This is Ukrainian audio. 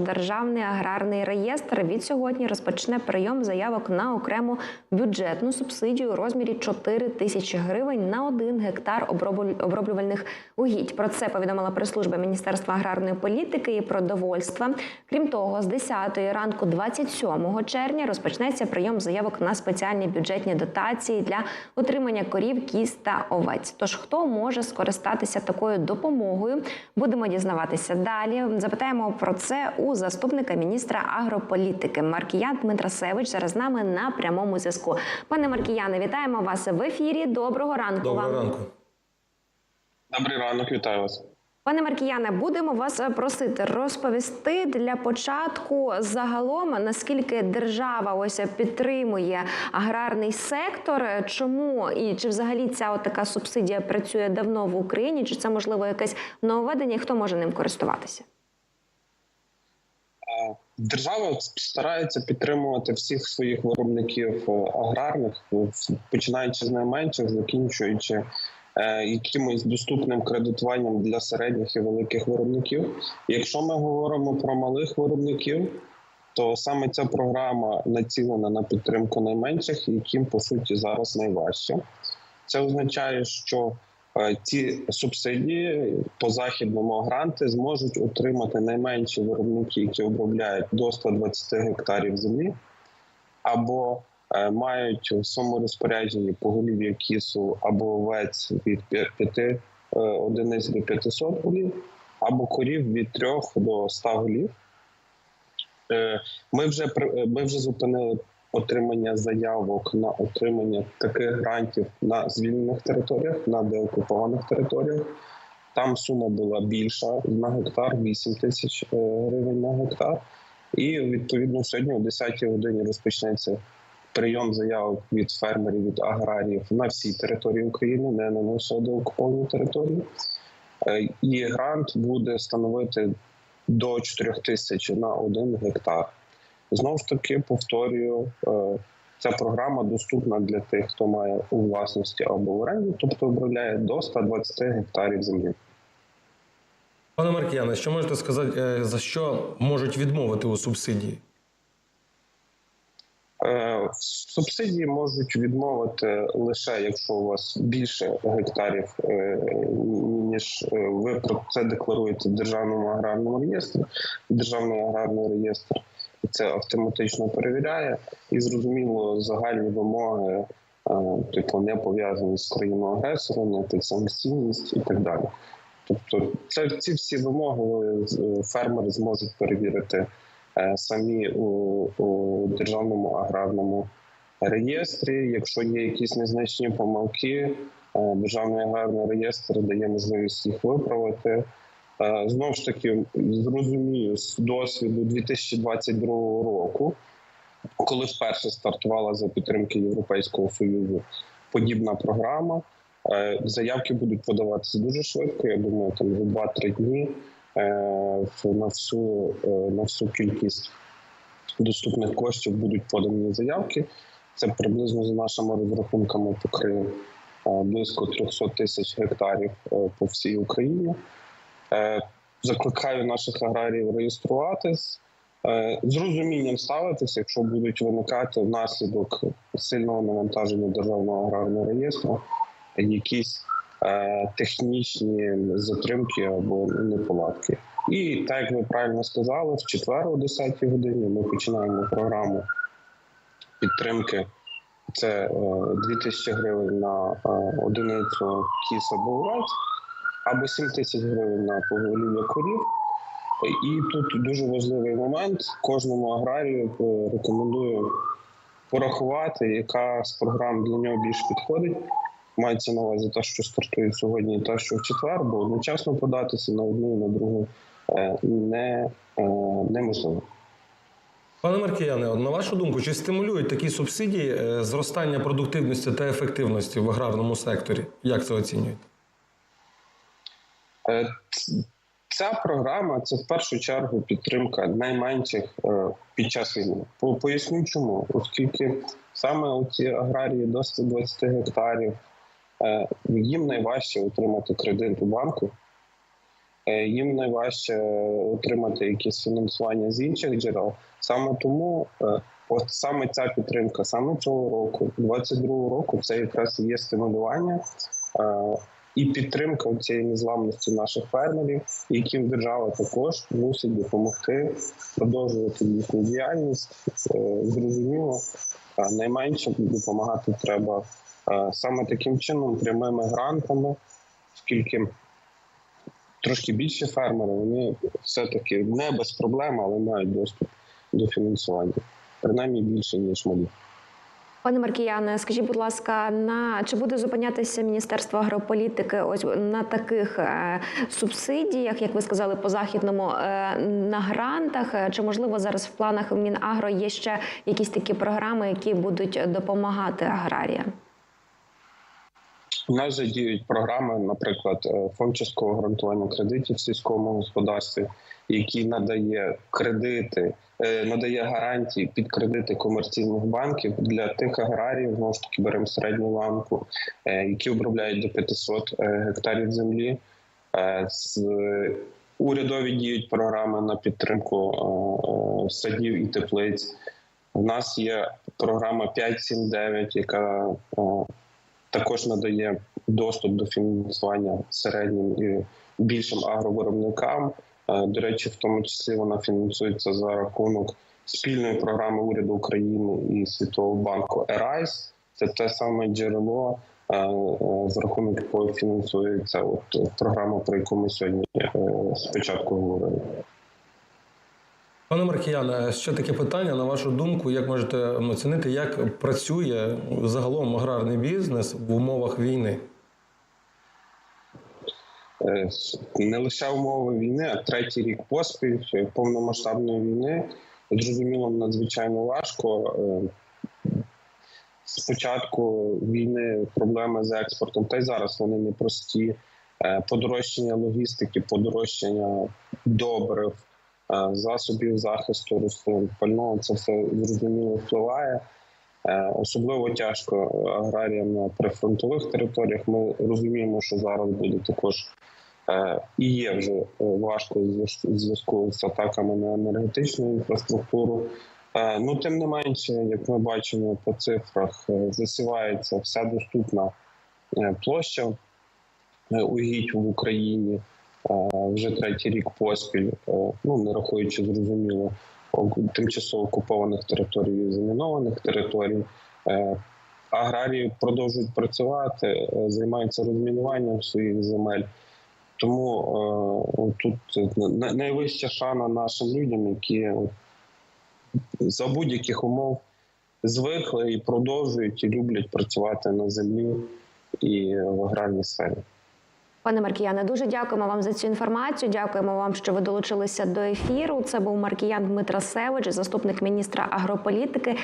Державний аграрний реєстр від сьогодні розпочне прийом заявок на окрему бюджетну субсидію у розмірі 4 тисячі гривень на один гектар оброблювальних угідь. Про це повідомила прес-служба Міністерства аграрної політики і продовольства. Крім того, з 10 ранку, 27 червня, розпочнеться прийом заявок на спеціальні бюджетні дотації для отримання корів, кіз та овець. Тож хто може скористатися такою допомогою, будемо дізнаватися далі. Запитаємо про це у заступника міністра агрополітики Маркіян Дмитрасевич. Зараз з нами на прямому зв'язку. Пане Маркіяне, вітаємо вас в ефірі. Доброго ранку Доброго вам. ранку. Добрий ранок, вітаю вас. Пане Маркіяне, будемо вас е, просити розповісти для початку загалом наскільки держава ось підтримує аграрний сектор. е, Чому і чи взагалі ця от така субсидія працює давно в Україні? Чи це можливо якесь нововведення? і Хто може ним користуватися? Держава старається підтримувати всіх своїх виробників е, аграрних, е, починаючи з найменших, закінчуючи е, якимось доступним кредитуванням для середніх і великих виробників. Якщо ми говоримо про малих виробників, то саме ця програма націлена на підтримку найменших, яким по суті зараз найважче. Це означає, що ці субсидії по західному гранти зможуть отримати найменші виробники, які обробляють до 120 гектарів землі, або е, мають у своєму розпорядженні поголів'я кісу або овець від 5 одиниць до 500 голів, або корів від 3 до 100 голів. Е, Ми вже е, ми вже зупинили отримання заявок на отримання таких грантів на звільнених територіях, на деокупованих територіях. Там сума була більша на гектар 8 тисяч е, гривень на гектар. І відповідно сьогодні о 10 годині розпочнеться прийом заявок від фермерів від аграріїв на всій території України, не на лише деокупованій території. Е, І грант буде становити до 4 тисяч на один гектар. Знову ж таки, повторюю, е, ця програма доступна для тих, хто має у власності або в оренді, тобто обробляє до 120 гектарів землі. Пане Маркіяне, що можете сказати, е, за що можуть відмовити у субсидії? Е, Субсидії можуть відмовити лише якщо у вас більше гектарів, ніж ви про це декларуєте в державному аграрному реєстрі. Державний аграрний реєстр це автоматично перевіряє, і зрозуміло, загальні вимоги, е, типу, не пов'язані з країною агресором, не підсанкційність і так далі. Тобто, це ці всі вимоги е, фермери зможуть перевірити е, самі у, у державному аграрному реєстрі. Якщо є якісь незначні помилки, е, державний аграрний реєстр дає можливість їх виправити. Е, Знову ж таки, зрозумію з досвіду 2022 року, коли вперше стартувала за підтримки Європейського союзу подібна програма. Е, Заявки будуть подаватися дуже швидко. Я думаю, там за 2-3 дні е, на всю на всю кількість доступних коштів будуть подані заявки. Це приблизно за нашими розрахунками покриє близько 300 тисяч гектарів по всій Україні. Е, Закликаю наших аграріїв реєструватись. Е, З розумінням ставитися, якщо будуть виникати внаслідок сильного навантаження державного аграрного реєстру, якісь е, технічні затримки або неполадки. І так як ви правильно сказали, в четвер о 10 годині ми починаємо програму підтримки. Це е, 2000 гривень на одиницю кіс або овець, або 7 тисяч гривень на поголів'я корів. І тут дуже важливий момент. Кожному аграрію рекомендую порахувати, яка з програм для нього більш підходить. Мається на увазі те, що стартує сьогодні, те, що в четвер, бо одночасно податися на одну і на другу е, не, е, неможливо. Пане Маркіяне, на вашу думку, чи стимулюють такі субсидії е, зростання продуктивності та ефективності в аграрному секторі? Як це оцінюєте? Е, Ця програма це в першу чергу підтримка найменших під час війни. Поясню чому, оскільки саме ці аграрії до 120 гектарів е, їм найважче отримати кредит у банку. е, їм найважче отримати якесь фінансування з інших джерел. Саме тому от саме ця підтримка, саме цього року, 22-го року, це якраз є стимулювання. І підтримка цієї незламності наших фермерів, яким держава також мусить допомогти продовжувати їхню діяльність. Е, Зрозуміло, е, найменше допомагати треба е, саме таким чином, прямими грантами, оскільки трошки більші фермери, вони все-таки не без проблем, але мають доступ до фінансування, принаймні більше, ніж малі. Пане Маркіяне, скажіть, будь ласка, на чи буде зупинятися Міністерство агрополітики ось на таких е, субсидіях, як ви сказали, по західному е, на грантах? Чи можливо зараз в планах Мінагро є ще якісь такі програми, які будуть допомагати аграріям? У нас же діють програми, наприклад, е, фонд часткового гарантування кредитів в сільському господарстві, який надає кредити, е, надає гарантії під кредити комерційних банків для тих аграріїв, знову ж таки беремо середню ланку, е, які обробляють до 500 е, гектарів землі. З- Урядові діють програми на підтримку садів і теплиць. У нас є програма 579, яка також надає доступ до фінансування середнім і більшим агровиробникам. Е, До речі, в тому числі вона фінансується за рахунок спільної програми уряду України і Світового банку ERISE. Це те саме джерело, е, е, за рахунок якого фінансується от програма, про яку ми сьогодні спочатку говорили. Пане Маркіяне, ще таке питання. На вашу думку, як можете оцінити, як працює загалом аграрний бізнес в умовах війни? Е, не лише умови війни, а третій рік поспіль е, повномасштабної війни. Зрозуміло, надзвичайно важко. Е, Спочатку війни проблеми з експортом, та й зараз вони непрості. Е, Подорожчання логістики, подорожчання добрив, е, засобів захисту рослин, пального це все зрозуміло впливає. Е, Особливо тяжко аграріям на прифронтових територіях. Ми розуміємо, що зараз буде також е, і є вже е, важко в зв'язку з атаками на енергетичну інфраструктуру. Е, Ну, тим не менше, як ми бачимо по цифрах, е, засівається вся доступна е, площа е, угідь в Україні е, вже третій рік поспіль, ну не рахуючи зрозуміло тимчасово окупованих територій замінованих територій. Е, Аграрії продовжують працювати, е, займаються розмінуванням своїх земель. Тому е, тут найвища шана нашим людям, які за будь-яких умов звикли і продовжують і люблять працювати на землі і в аграрній сфері. Пане Маркіяне, дуже дякуємо вам за цю інформацію. Дякуємо вам, що ви долучилися до ефіру. Це був Маркіян Дмитрасевич, заступник міністра агрополітики.